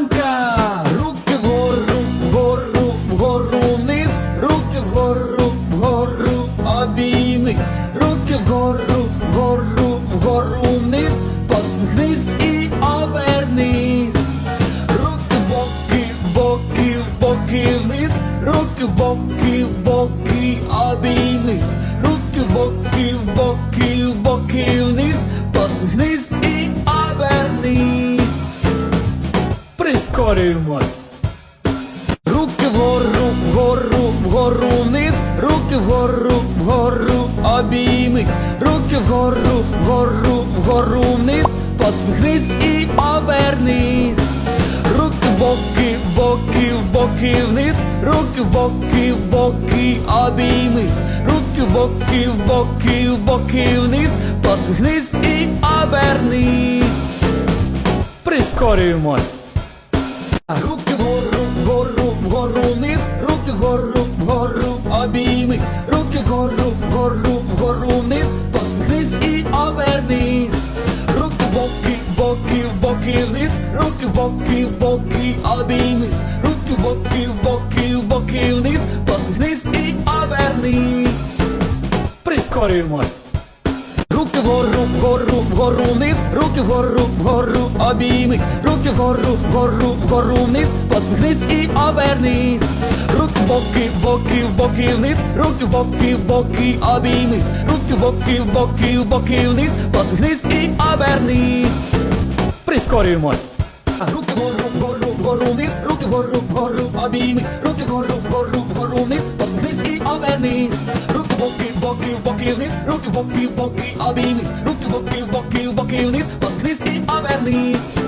Селянка, руки вгору, вгору, вгору вниз, руки вгору, вгору, обіймись, руки вгору, вгору, вгору вниз, посміхнись і обернись. Руки в боки, в боки, в боки вниз, руки в боки, Прискорюємось. Руки вгору, вгору, вгору вниз, руки вгору, вгору, обіймись, руки вгору, вгору, вгору вниз, посміхнись і обернись. Руки в боки, в боки, в боки вниз, руки в боки, в боки, обіймись, руки в боки, в боки, в боки вниз, посміхнись і обернись. Прискорюємось. Обіймись, руки вгору, вгору, вгору вниз, посміхнись і обернись. Руки в боки, в боки, в боки вниз, руки в боки, в боки, обіймись, руки в боки, в боки, в боки вниз, посміхнись і обернись. Прискорюємось. Руки вгору, вгору, вгору вниз, руки вгору, вгору, обіймись, руки вгору, вгору, вгору вниз, посміхнись і обернись. Боки, в боки, в боки вниз, руки в боки, в боки, обіймись, руки в боки, в боки, в боки вниз, посміхнись і обернись. Прискорюємось. Руки вгору, вгору, вгору вниз, руки вгору, вгору, обіймись, руки вгору, вгору, вгору вниз, посміхнись і обернись. Руки боки, боки, в боки вниз, руки боки, боки, обіймись, руки боки, боки, в боки вниз, посміхнись і обернись.